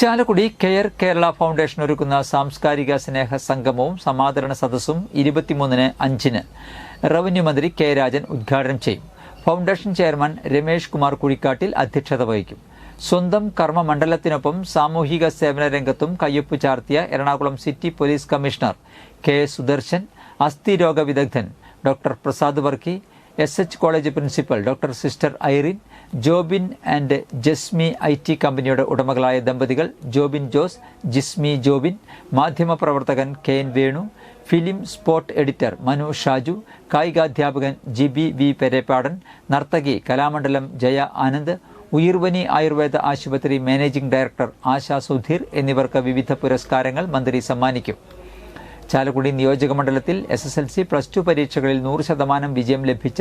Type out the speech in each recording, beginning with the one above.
Chalakudy care Kerala foundation ഒരുക്കുന്ന സാംസ്കാരിക സ്നേഹ സംഗമവും സമാദരണ സദസ്സും ഇരുപത്തിമൂന്നിന് അഞ്ചിന് റവന്യൂ മന്ത്രി കെ രാജൻ ഉദ്ഘാടനം ചെയ്യും. ഫൗണ്ടേഷൻ ചെയർമാൻ രമേഷ് കുമാർ കുഴിക്കാട്ടിൽ അധ്യക്ഷത വഹിക്കും. സ്വന്തം കർമ്മമണ്ഡലത്തിനൊപ്പം സാമൂഹിക സേവന രംഗത്തും കയ്യൊപ്പ് ചാർത്തിയ Ernakulam city police commissioner K Sudarshan അസ്ഥിരോഗ വിദഗ്ധൻ doctor Prasad Varkey S H college principal doctor sister Irene Jobin and Jasmi I T കമ്പനിയുടെ ഉടമകളായ ദമ്പതികൾ ജോബിൻ ജോസ് ജിസ്മി ജോബിൻ മാധ്യമപ്രവർത്തകൻ K N Venu film spot editor Manu Shaju കായികാധ്യാപകൻ Jibi V Perepadan നർത്തകി കലാമണ്ഡലം ജയ ആനന്ദ് ഉയർവനി ആയുർവേദ ആശുപത്രി മാനേജിംഗ് ഡയറക്ടർ ആശാ സുധീർ എന്നിവർക്ക് വിവിധ പുരസ്കാരങ്ങൾ മന്ത്രി സമ്മാനിക്കും. ചാലക്കുടി നിയോജക മണ്ഡലത്തിൽ S S L C plus two പരീക്ഷകളിൽ നൂറ് ശതമാനം വിജയം ലഭിച്ച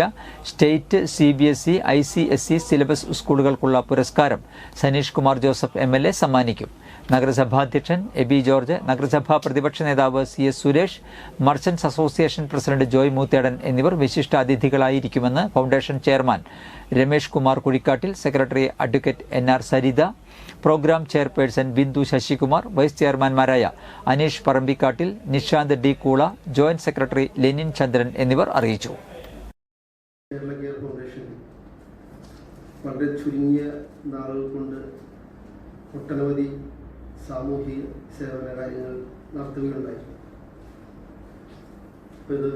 state C B S E I C S E syllabus സ്കൂളുകൾക്കുള്ള പുരസ്കാരം Sanish Kumar Joseph M L A സമ്മാനിക്കും. നഗരസഭാധ്യക്ഷൻ ബി ജോർജ് നഗരസഭാ പ്രതിപക്ഷ നേതാവ് C S Suresh merchants association president Joy Moothedan എന്നിവർ വിശിഷ്ടാതിഥികളായിരിക്കുമെന്ന് foundation chairman Ramesh Kumar Kuzhikkattil secretary advocate N R Saritha programme chairperson Bindu Sasikumar vice ചെയർമാൻമാരായ Aneesh Parambikkattil Nishanth D Koola joint secretary Lenin Chandran എന്നിവർ അറിയിച്ചു. വളരെ ചുരുങ്ങിയ നാളുകൾ കൊണ്ട് ഒട്ടനവധി സാമൂഹിക സേവന കാര്യങ്ങൾ നടത്തുകയുണ്ടായി. ഇത്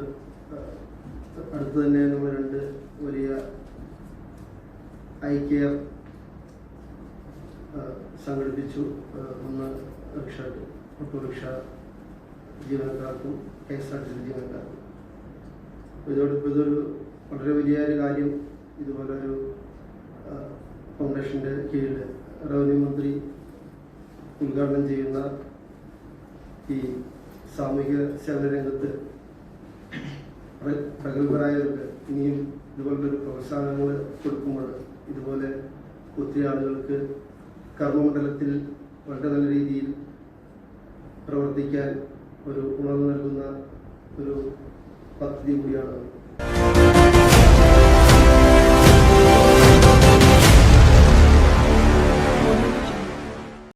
അടുത്ത് തന്നെ നമ്മൾ രണ്ട് വലിയ ഐ കെയർ സംഘടിപ്പിച്ചു ഒന്ന് റിക്ഷ ഓട്ടോറിക്ഷ ജീവനക്കാർക്കും K S R T C ജീവനക്കാർക്കും ഇതോടൊപ്പം ഇതൊരു വളരെ വലിയൊരു കാര്യം. ഇതുപോലെ ഒരു ഫൗണ്ടേഷന്റെ കീഴിൽ റവന്യൂ മന്ത്രി ഉദ്ഘാടനം ചെയ്യുന്ന ഈ സാമൂഹിക സേവന രംഗത്ത് പ്ര- പ്രഗത്ഭരായവർക്ക് ഇനിയും ഇതുപോലൊരു പ്രോത്സാഹനങ്ങൾ കൊടുക്കുമ്പോൾ ഇതുപോലെ ഒത്തിരി ആളുകൾക്ക് കർമ്മമണ്ഡലത്തിൽ വളരെ നല്ല രീതിയിൽ പ്രവർത്തിക്കാൻ ഒരു ഉണർന്നു നൽകുന്ന ഒരു പദ്ധതി കൂടിയാണ്